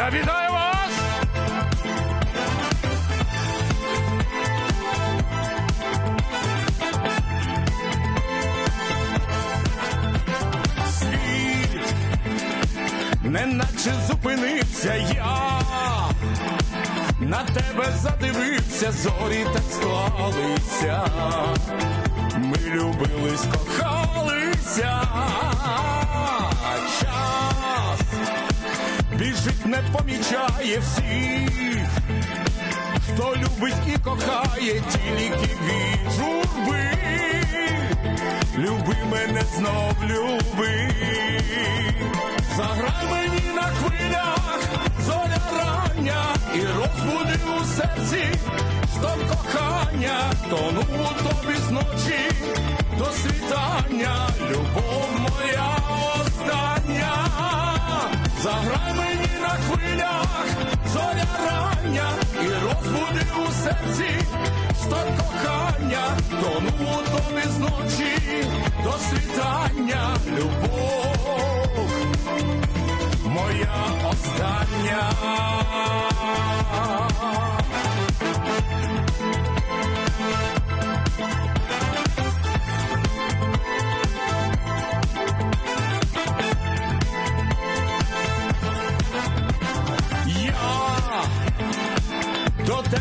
Я вітаю вас! Світ, неначе зупинився я, на тебе задивився, зорі так склалися. Ми любились, кохалися. Біжить, не помічає всіх, хто любить і кохає тільки від журби. Люби мене знов люби, заграй мені на хвилях, зоря рання, і розбуди у серці, що кохання, тону у тобі зночі, до світання, любов моя остання, заграй хвилях, зоря рання, і розбуди у серці, що кохання, тому у з зночі, до світання, любов. Моя остання.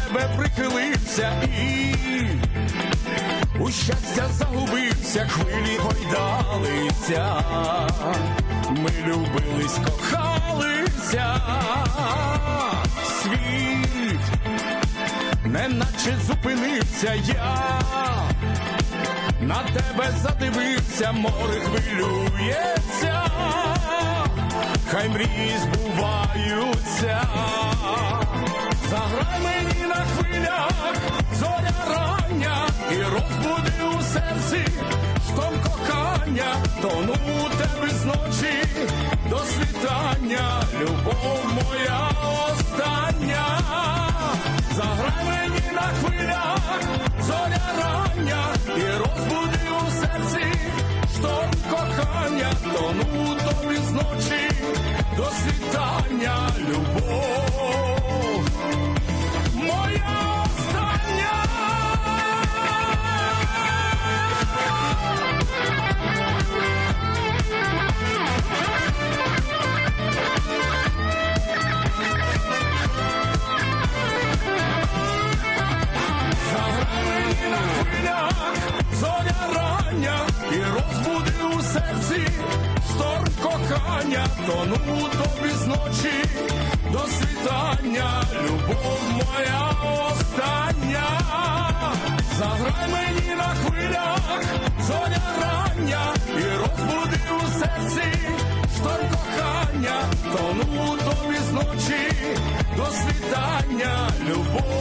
Тебе прихилився і у щастя загубився, хвилі гойдалися, ми любились, кохалися, світ, неначе зупинився я, на тебе задивився, море хвилюється, хай мрії збуваються. Серці, штом кохання, тону у тебе зночі, до світання, любов моя остання. Заграй мені на хвилях, зоря рання, і розбуди у серці, штом кохання, тону у тобі зночі, до світання, любов рання, і розбуди у серці, шторм кохання, тону тобі зночі, до світання, любов моя остання. Заграй мені на хвилях, зоря рання, і розбуди у серці, шторм кохання, тону тобі зночі, до світання, любов